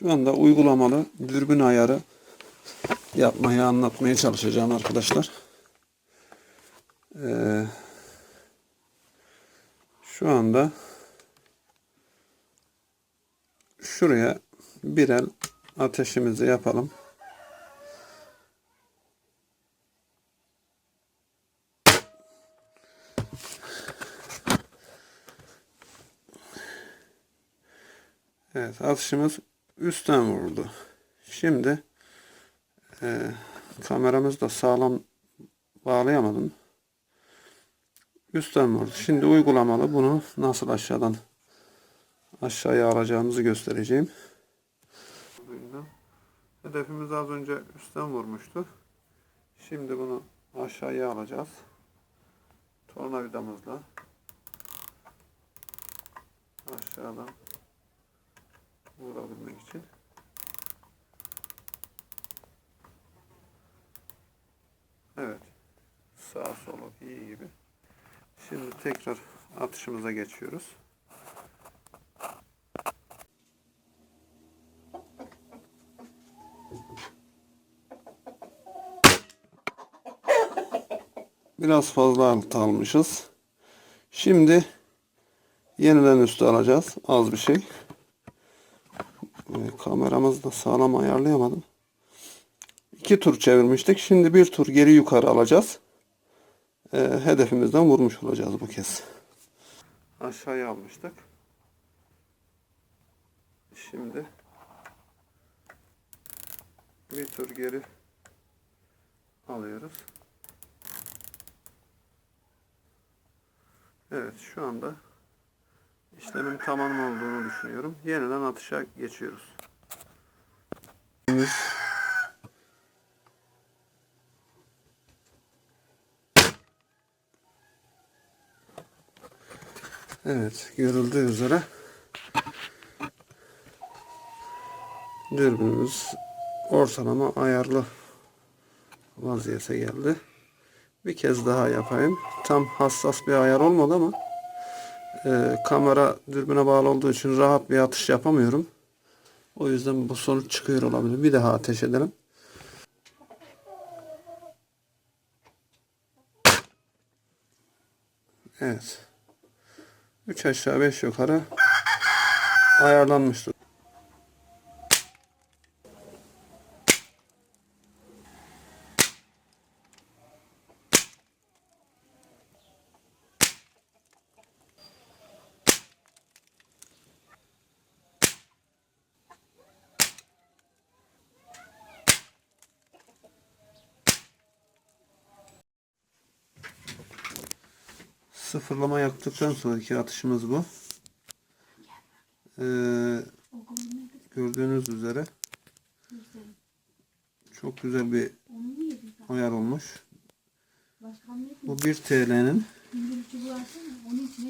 Şu anda uygulamalı dürbün ayarı yapmayı anlatmaya çalışacağım arkadaşlar. Ee, şu anda şuraya bir el ateşimizi yapalım. Evet atışımız üstten vurdu. Şimdi e, kameramız da sağlam bağlayamadım. Üstten vurdu. Şimdi uygulamalı bunu nasıl aşağıdan aşağıya alacağımızı göstereceğim. Hedefimiz az önce üstten vurmuştu. Şimdi bunu aşağıya alacağız. Tornavidamızla aşağıdan vurabilmek için. Evet. Sağ solu iyi gibi. Şimdi tekrar atışımıza geçiyoruz. Biraz fazla alt almışız. Şimdi yeniden üstü alacağız. Az bir şey. Ee, Kameramızı da sağlam ayarlayamadım. İki tur çevirmiştik. Şimdi bir tur geri yukarı alacağız. Ee, hedefimizden vurmuş olacağız bu kez. Aşağıya almıştık. Şimdi bir tur geri alıyoruz. Evet şu anda işlemin tamam olduğunu düşünüyorum. Yeniden atışa geçiyoruz. Evet görüldüğü üzere dürbünümüz ortalama ayarlı vaziyete geldi. Bir kez daha yapayım. Tam hassas bir ayar olmadı ama e, kamera dürbüne bağlı olduğu için rahat bir atış yapamıyorum. O yüzden bu sonuç çıkıyor olabilir. Bir daha ateş edelim. Evet. 3 aşağı 5 yukarı ayarlanmıştır. Sıfırlama yaptıktan sonraki atışımız bu. Ee, gördüğünüz üzere çok güzel bir ayar olmuş. Bu 1 TL'nin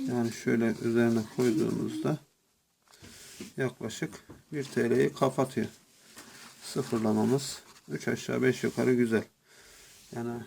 yani şöyle üzerine koyduğumuzda yaklaşık 1 TL'yi kapatıyor. Sıfırlamamız 3 aşağı 5 yukarı güzel. Yani